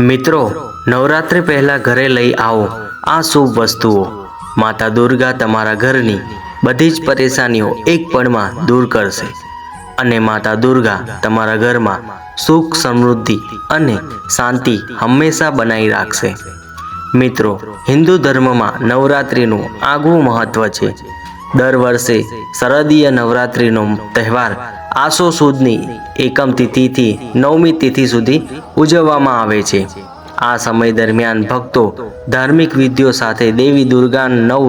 મિત્રો, નવરાત્રિ પહેલાં ઘરે લઈ આવો આ શુભ વસ્તુઓ. માતા દુર્ગા તમારા ઘરની બધી જ પરેશાનીઓ એક પળમાં દૂર કરશે અને માતા દુર્ગા તમારા ઘરમાં સુખ, સમૃદ્ધિ અને શાંતિ હંમેશા બનાવી રાખશે. મિત્રો, હિન્દુ ધર્મમાં નવરાત્રિનું આગવું મહત્વ છે. દર વર્ષે શરદીય નવરાત્રિનો તહેવાર આસો સુદની એકમ તિથિથી નવમી તિથિ સુધી ઉજવવામાં આવે છે. આ સમય દરમિયાન ભક્તો ધાર્મિક વિધિઓ સાથે દેવી દુર્ગા નવ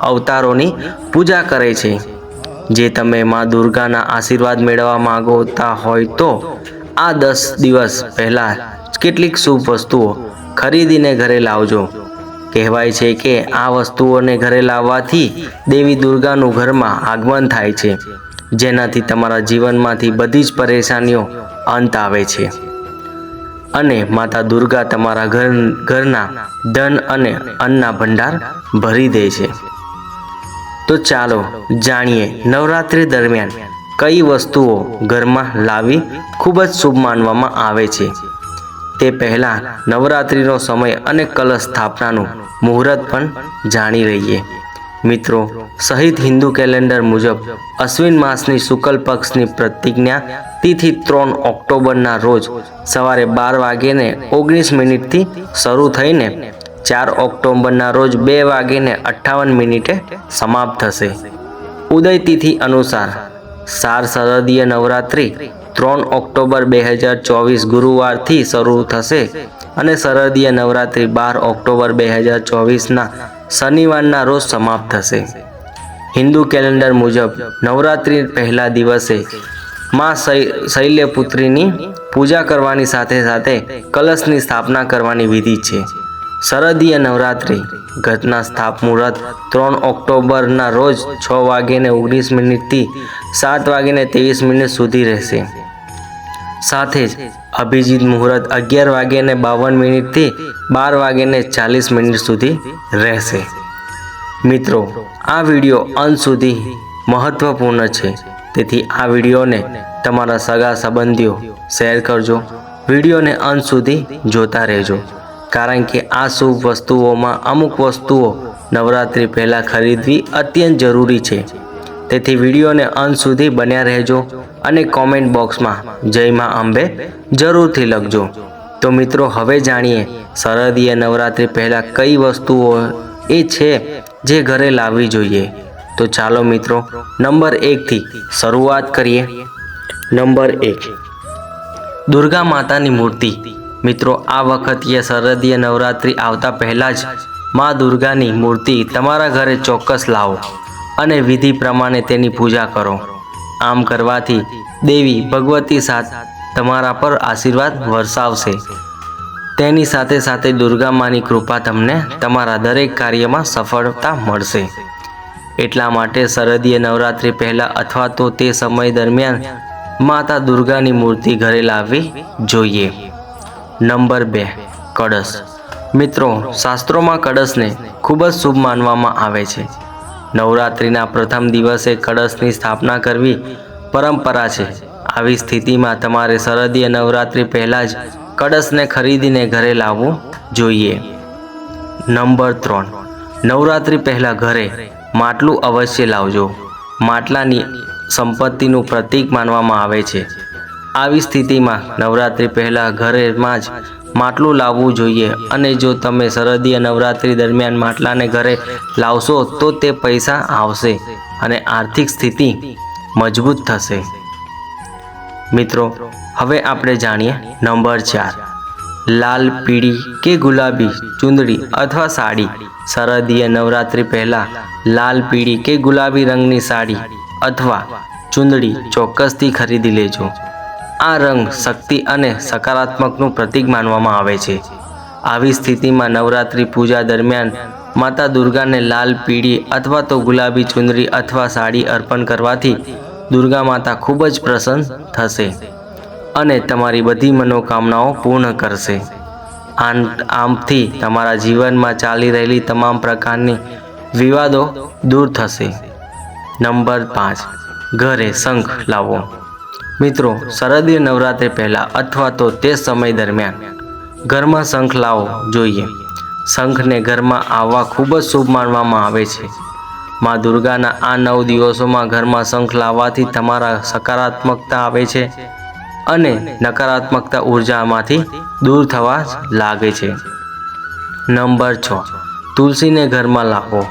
અવતારોની પૂજા કરે છે. જે તમે માં દુર્ગાના આશીર્વાદ મેળવવા માંગતા હોય તો આ દસ દિવસ પહેલાં કેટલીક શુભ વસ્તુઓ ખરીદીને ઘરે લાવજો. કહેવાય છે કે આ વસ્તુઓને ઘરે લાવવાથી દેવી દુર્ગાનું ઘરમાં આગમન થાય છે. જેનાથી તમારા જીવનમાંથી બધી જ પરેશાનીઓ અંત આવે છે. અને માતા દુર્ગા તમારા ઘર, ઘરના ધન અને અન્નના ભંડાર ભરી દે છે. તો ચાલો જાણીએ નવરાત્રિ દરમિયાન કઈ વસ્તુઓ ઘરમાં લાવી ખૂબ જ શુભ માનવામાં આવે છે. તે પહેલાં નવરાત્રિનો સમય અને કલશ સ્થાપનાનું મુહૂર્ત પણ જાણી લઈએ. મિત્રો સહિત હિન્દુ કેલેન્ડર મુજબ અશ્વિન માસની શુક્લ પક્ષની પ્રતિજ્ઞા તિથિ ત્રણ ઓક્ટોબરના રોજ સવારે બાર વાગ્યે ઓગણીસ મિનિટથી શરૂ થઈને ચાર ઓક્ટોબરના રોજ બે વાગ્યે અઠ્ઠાવન મિનિટે સમાપ્ત થશે. ઉદય તિથિ અનુસાર સાર શરદીય નવરાત્રિ ત્રણ ઓક્ટોબર બે હજાર ચોવીસ ગુરુવારથી શરૂ થશે અને શરદીય નવરાત્રિ બાર ઓક્ટોબર બે હજાર ચોવીસના શનિવારના રોજ સમાપ્ત થશે. હિન્દુ કેલેન્ડર મુજબ નવરાત્રિ પહેલા દિવસે માં શૈલ્યપુત્રીની પૂજા કરવાની સાથે સાથે કલશની સ્થાપના કરવાની વિધિ છે. શરદીય નવરાત્રિ ઘટના સ્થાપ મુહૂર્ત ત્રણ ઓક્ટોબરના રોજ છ વાગ્યે ઓગણીસ મિનિટથી સાત વાગ્યે ત્રેવીસ મિનિટ સુધી રહેશે. સાથે જ અભિજીત મુહૂર્ત અગિયાર વાગ્યે બાવન મિનિટથી બાર વાગ્યાને ચાલીસ મિનિટ સુધી રહેશે. મિત્રો, આ વીડિયો અંત સુધી મહત્વપૂર્ણ છે. તેથી આ વિડીયોને તમારા સગા સંબંધીઓ શેર કરજો. વિડીયોને અંત સુધી જોતા રહેજો. કારણ કે આ શુભ વસ્તુઓમાં અમુક વસ્તુઓ નવરાત્રિ પહેલાં ખરીદવી અત્યંત જરૂરી છે. તેથી વિડીયોને અંત સુધી બન્યા રહેજો. અને કોમેન્ટ બોક્સમાં જય માં અંબે જરૂરથી લખજો. તો મિત્રો, હવે જાણીએ શરદીય નવરાત્રિ પહેલાં કઈ વસ્તુઓ એ છે જે ઘરે લાવવી જોઈએ. તો ચાલો મિત્રો, નંબર એકથી શરૂઆત કરીએ. નંબર એક. દુર્ગા માતાની મૂર્તિ. મિત્રો, આ વખતે શરદીય નવરાત્રિ આવતા પહેલાં જ મા દુર્ગાની મૂર્તિ તમારા ઘરે ચોક્કસ લાવો અને વિધિ પ્રમાણે તેની પૂજા કરો. આમ કરવાથી દેવી ભગવતી સાથ તમારા પર આશીર્વાદ વરસાવશે. તેની સાથે સાથે દુર્ગા માની કૃપા તમને તમારા દરેક કાર્યમાં સફળતા મળશે. એટલા માટે શરદીય નવરાત્રિ પહેલાં અથવા તો તે સમય દરમિયાન માતા દુર્ગાની મૂર્તિ ઘરે લાવવી જોઈએ. નંબર બે, કળશ. મિત્રો, શાસ્ત્રોમાં કળશને ખૂબ જ શુભ માનવામાં આવે છે. નવરાત્રિના પ્રથમ દિવસે કળશની સ્થાપના કરવી પરંપરા છે. આવી સ્થિતિમાં તમારે શરદીય નવરાત્રિ પહેલાં જ કળશને ખરીદીને ઘરે લાવવું જોઈએ. નંબર ત્રણ. નવરાત્રિ પહેલાં ઘરે માટલું અવશ્ય લાવજો. માટલાની સંપત્તિનું પ્રતીક માનવામાં આવે છે. આવી સ્થિતિમાં નવરાત્રિ પહેલાં ઘરેમાં જ માટલું લાવવું જોઈએ અને જો તમે શરદીય નવરાત્રિ દરમિયાન માટલાને ઘરે લાવશો, તો તે પૈસા આવશે અને આર્થિક સ્થિતિ મજબૂત થશે. મિત્રો, હવે આપણે જાણીએ નંબર ચાર. લાલ પીળી કે ગુલાબી, ચૂંદડી અથવા સાડી. શરદીય નવરાત્રિ પહેલાં લાલ પીળી કે ગુલાબી રંગની સાડી અથવા ચૂંદડી ચોક્કસથી ખરીદી લેજો. આ રંગ શક્તિ અને સકારાત્મકનું પ્રતીક માનવામાં આવે છે. આવી સ્થિતિમાં નવરાત્રિ પૂજા દરમિયાન માતા દુર્ગાને લાલ પીળી અથવા તો ગુલાબી ચુંદરી અથવા સાડી અર્પણ કરવાથી દુર્ગા માતા ખૂબ જ પ્રસન્ન થશે અને તમારી બધી મનોકામનાઓ પૂર્ણ કરશે. આમ, આમથી તમારા જીવનમાં ચાલી રહેલી તમામ પ્રકારની વિવાદો દૂર થશે. નંબર પાંચ. ઘરે શંખ લાવો. મિત્રો, શરદીય નવરાત્રિ પહેલાં અથવા તો તે સમય દરમિયાન ઘરમાં શંખ લાવો જોઈએ. શંખને ઘરમાં આવવા ખૂબ જ શુભ માનવામાં આવે છે. મા દુર્ગાના આ નવ દિવસોમાં ઘરમાં શંખ લાવવાથી તમારા સકારાત્મકતા આવે છે અને નકારાત્મકતા ઉર્જામાંથી દૂર થવા લાગે છે. નંબર છ, તુલસીને ઘરમાં લાવો.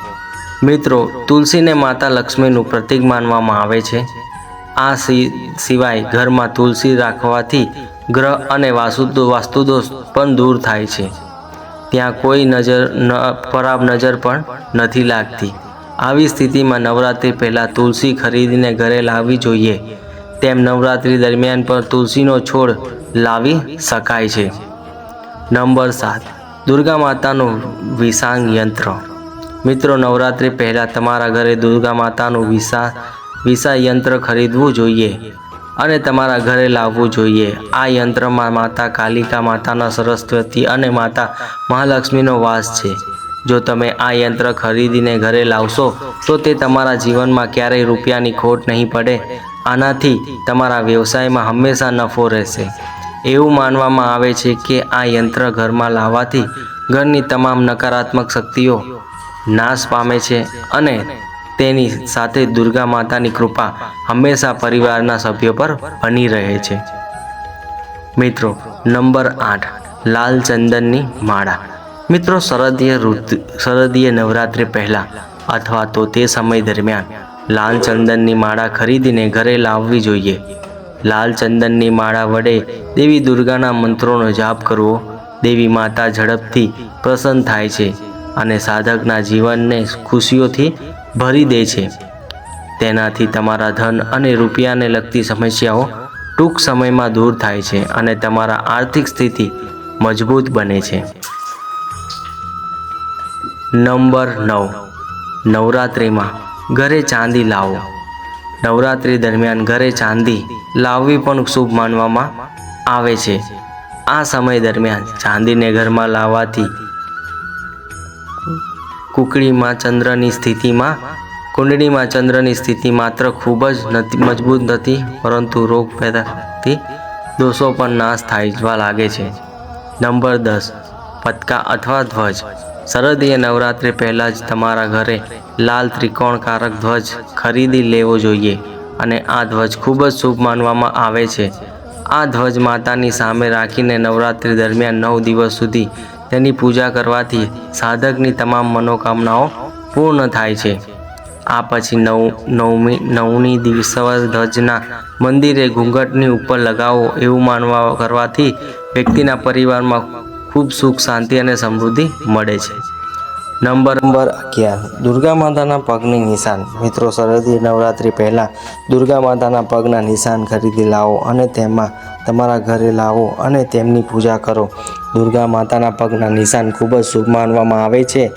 મિત્રો, તુલસીને માતા લક્ષ્મીનું પ્રતીક માનવામાં આવે છે. આ સિવાય ઘરમાં તુલસી રાખવાથી ગ્રહ અને વાસ્તુ વાસ્તુદોષ પણ દૂર થાય છે. ત્યાં કોઈ નજર ન, ખરાબ નજર પણ નથી લાગતી. આવી સ્થિતિમાં નવરાત્રિ પહેલાં તુલસી ખરીદીને ઘરે લાવવી જોઈએ. તેમ નવરાત્રિ દરમિયાન પણ તુલસીનો છોડ લાવી શકાય છે. નંબર સાત. દુર્ગા માતાનું વિસાંગ યંત્ર. મિત્રો, નવરાત્રિ પહેલાં તમારા ઘરે દુર્ગા માતાનું વિસા વિસા યંત્ર ખરીદવું જોઈએ અને તમારા ઘરે લાવવું જોઈએ. આ યંત્રમાં માતા કાલિકા માતાના સરસ્વતી અને માતા મહાલક્ષ્મીનો વાસ છે. જો તમે આ યંત્ર ખરીદીને ઘરે લાવશો, તો તે તમારા જીવનમાં ક્યારેય રૂપિયાની ખોટ નહીં પડે. આનાથી તમારા વ્યવસાયમાં હંમેશા નફો રહેશે. એવું માનવામાં આવે છે કે આ યંત્ર ઘરમાં લાવવાથી ઘરની તમામ નકારાત્મક શક્તિઓ નાશ પામે છે અને તેની સાથે દુર્ગા માતાની કૃપા હંમેશા પરિવારના સભ્યો પર બની રહે છે. મિત્રો, નંબર આઠ, લાલ ચંદનની માળા. મિત્રો, શરદીય ઋતુ, શરદીય નવરાત્રિ પહેલાં અથવા તો તે સમય દરમિયાન લાલ ચંદનની માળા ખરીદીને ઘરે લાવવી જોઈએ. લાલ ચંદનની માળા વડે દેવી દુર્ગાના મંત્રોનો જાપ કરવો દેવી માતા ઝડપથી પ્રસન્ન થાય છે અને સાધકના જીવનને ખુશીઓથી ભરી દે છે. તેનાથી તમારા ધન અને રૂપિયાને લગતી સમસ્યાઓ ટૂંક સમયમાં દૂર થાય છે અને તમારા આર્થિક સ્થિતિ મજબૂત બને છે. નંબર નવ. નવરાત્રિમાં ઘરે ચાંદી લાવો. નવરાત્રિ દરમિયાન ઘરે ચાંદી લાવવી પણ શુભ માનવામાં આવે છે. આ સમય દરમિયાન ચાંદીને ઘરમાં લાવવાથી કુકડીમાં ચંદ્રની સ્થિતિમાં, કુંડળીમાં ચંદ્રની સ્થિતિ માત્ર ખૂબ જ નથી મજબૂત નથી, પરંતુ રોગ પેદાથી દોષો પણ નાશ થાય લાગે છે. નંબર દસ, પતકા અથવા ધ્વજ. શરદીય નવરાત્રિ પહેલાં જ તમારા ઘરે લાલ ત્રિકોણકારક ધ્વજ ખરીદી લેવો જોઈએ અને આ ધ્વજ ખૂબ જ શુભ માનવામાં આવે છે. આ ધ્વજ માતાની સામે રાખીને નવરાત્રિ દરમિયાન નવ દિવસ સુધી તેની પૂજા કરવાથી સાધકની તમામ મનોકામનાઓ પૂર્ણ થાય છે. આ પછી નવ, નવમી નવમી દિવસ ધ્વજના મંદિરે ઘૂંઘટની ઉપર લગાવો એવું માનવા કરવાથી વ્યક્તિના પરિવારમાં ખૂબ સુખ, શાંતિ અને સમૃદ્ધિ મળે છે. નંબર નંબર અગિયાર. દુર્ગા માતાના પગની નિશાન. મિત્રો, શરદી નવરાત્રિ પહેલાં દુર્ગા માતાના પગના નિશાન ખરીદી લાવો અને તેમાં તમારા ઘરે લાવો અને તેમની પૂજા કરો. દુર્ગા માતાના પગના નિશાન ખૂબ જ શુભ માનવામાં આવે છે.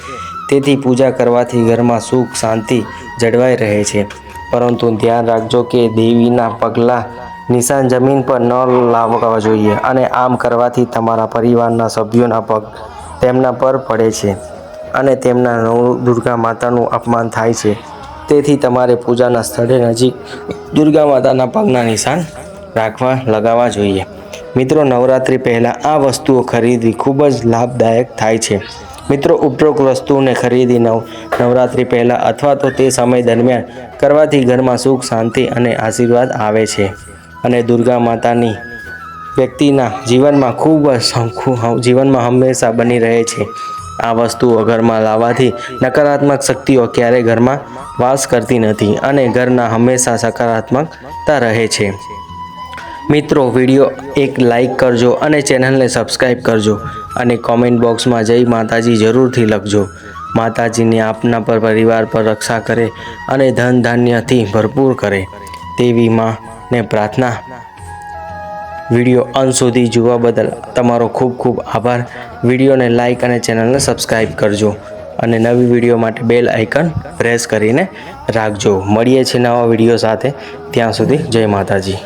તેથી પૂજા કરવાથી ઘરમાં સુખ, શાંતિ જળવાઈ રહે છે. પરંતુ ધ્યાન રાખજો કે દેવીના પગલાં નિશાન જમીન પર ન લાવવા જોઈએ અને આમ કરવાથી તમારા પરિવારના સભ્યોના પગ તેમના પર પડે છે. અને તેમના નવ દુર્ગા માતાનું અપમાન થાય છે. તેથી તમારે પૂજાના સ્થળે નજીક દુર્ગા માતાના પગના નિશાન રાખવા, લગાવવા જોઈએ. મિત્રો, નવરાત્રિ પહેલાં આ વસ્તુઓ ખરીદવી ખૂબ જ લાભદાયક થાય છે. મિત્રો, ઉપરોક્ત વસ્તુઓને ખરીદી નવ, નવરાત્રિ પહેલાં અથવા તો તે સમય દરમિયાન કરવાથી ઘરમાં સુખ, શાંતિ અને આશીર્વાદ આવે છે. અને દુર્ગા માતાની વ્યક્તિના જીવનમાં ખૂબ જ જીવનમાં હંમેશા બની રહે છે. આ વસ્તુઓ ઘરમાં લાવવાથી નકારાત્મક શક્તિઓ ક્યારેય ઘરમાં વાસ કરતી નથી અને ઘરના હંમેશા સકારાત્મકતા રહે છે. મિત્રો, વીડિયો એક લાઈક કરજો અને ચેનલને સબસ્ક્રાઈબ કરજો અને કોમેન્ટ બોક્સમાં જય માતાજી જરૂરથી લખજો. માતાજીને આપના પર પરિવાર પર રક્ષા કરે અને ધન ધાન્યથી ભરપૂર કરે તેવી માને પ્રાર્થના વીડિયો અંત સુધી જોવા બદલ તમારો ખૂબ ખૂબ આભાર. વિડીયોને લાઇક અને ચેનલને સબસ્ક્રાઈબ કરજો અને નવી વીડિયો માટે બેલ આઇકન પ્રેસ કરીને રાખજો. મળીએ છીએ નવા વીડિયો સાથે. ત્યાં સુધી જય માતાજી.